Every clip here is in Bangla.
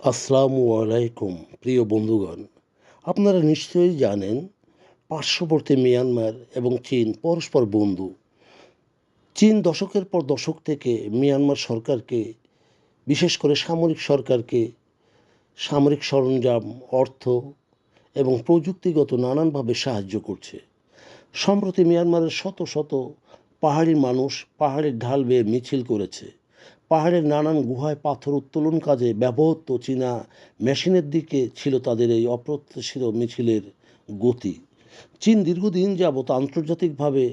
আসসালামু আলাইকুম, প্রিয় বন্ধুগণ। আপনারা নিশ্চয়ই জানেন, পার্শ্ববর্তী মিয়ানমার এবং চীন পরস্পর বন্ধু। চীন দশকের পর দশক থেকে মিয়ানমার সরকারকে, বিশেষ করে সামরিক সরকারকে, সামরিক সরঞ্জাম, অর্থ এবং প্রযুক্তিগত নানানভাবে সাহায্য করছে। সম্প্রতি মিয়ানমারের শত শত পাহাড়ি মানুষ পাহাড়ের ঢাল বেয়ে মিছিল করেছে। পাহাড়ের নানান গুহায় পাথর উত্তোলন কাজে ব্যবহৃত চীনা মেশিনের দিকে ছিল তাদের এই অপ্রত্যাশিত মিছিলের গতি। চীন দীর্ঘদিন যাবৎ আন্তর্জাতিকভাবে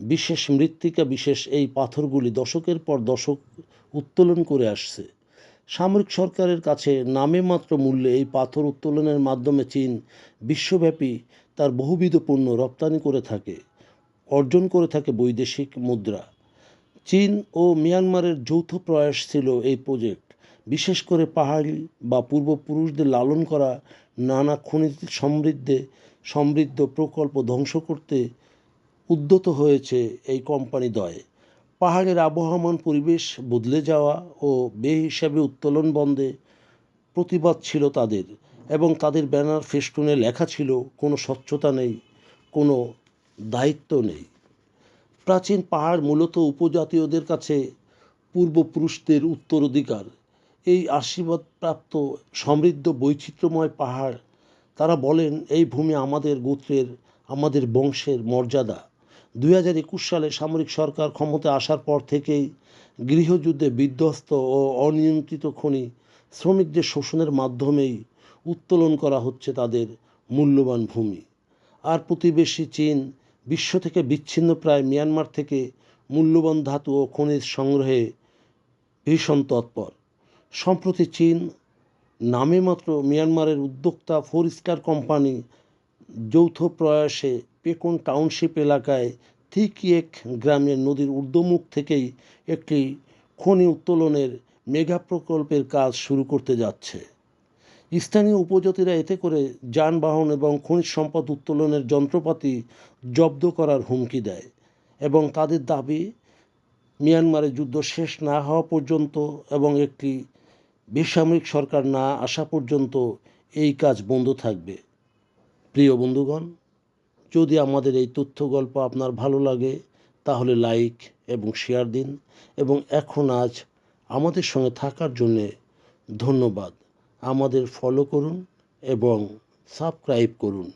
বিশেষ মৃত্তিকা, বিশেষ এই পাথরগুলি দশকের পর দশক উত্তোলন করে আসছে। সামরিক সরকারের কাছে নামে মাত্র মূল্যে এই পাথর উত্তোলনের মাধ্যমে চীন বিশ্বব্যাপী তার বহুবিধ পণ্য রপ্তানি করে থাকে, অর্জন করে থাকে বৈদেশিক মুদ্রা। চীন ও মিয়ানমারের যৌথ প্রয়াস ছিল এই প্রজেক্ট বিশেষ করে পাহাড়ি বা পূর্বপুরুষদের লালন করা, নানা খনিজ সমৃদ্ধে, সমৃদ্ধ প্রকল্প ধ্বংস করতে উদ্যত হয়েছে এই কোম্পানি দ্বয়। পাহাড়ের আবহমান পরিবেশ বদলে যাওয়া ও বেহিসাবে উত্তোলন বন্ধে প্রতিবাদ ছিল তাদের এবং তাদের ব্যানার ফেস্টুনে লেখা ছিল, কোনো স্বচ্ছতা নেই, কোনো দায়িত্ব নেই। প্রাচীন পাহাড় মূলত উপজাতীয়দের কাছে পূর্বপুরুষদের উত্তরাধিকার। এই আশীর্বাদপ্রাপ্ত সমৃদ্ধ বৈচিত্র্যময় পাহাড়, তারা বলেন, এই ভূমি আমাদের গোত্রের, আমাদের বংশের মর্যাদা। দুই হাজার একুশ সালে সামরিক সরকার ক্ষমতা আসার পর থেকেই গৃহযুদ্ধে বিধ্বস্ত ও অনিয়ন্ত্রিত খনি শ্রমিকদের শোষণের মাধ্যমেই উত্তোলন করা হচ্ছে তাদের মূল্যবান ভূমি। আর প্রতিবেশী চীন বিশ্ব থেকে বিচ্ছিন্ন প্রায় মিয়ানমার থেকে মূল্যবান ধাতু ও খনিজ সংগ্রহে ভীষণ তৎপর। সম্প্রতি চীন, নামে মাত্র মিয়ানমারের উদ্যোক্তা ফোর স্টার কোম্পানি, যৌথ প্রয়াসে পেকন টাউনশিপ এলাকায় থিকিয়েক গ্রামের নদীর ঊর্ধ্বমুখ থেকেই একটি খনি উত্তোলনের মেগা প্রকল্পের কাজ শুরু করতে যাচ্ছে। স্থানীয় উপজাতিরা এতে করে যানবাহন এবং খনিজ সম্পদ উত্তোলনের যন্ত্রপাতি জব্দ করার হুমকি দেয় এবং তাদের দাবি, মিয়ানমারে যুদ্ধ শেষ না হওয়া পর্যন্ত এবং একটি বেসামরিক সরকার না আসা পর্যন্ত এই কাজ বন্ধ থাকবে। প্রিয় বন্ধুগণ, যদি আমাদের এই তথ্য গল্প আপনার ভালো লাগে, তাহলে লাইক এবং শেয়ার দিন এবং এখন আজ আমাদের সঙ্গে থাকার জন্যে ধন্যবাদ। আমাদের ফলো করুন এবং সাবস্ক্রাইব করুন।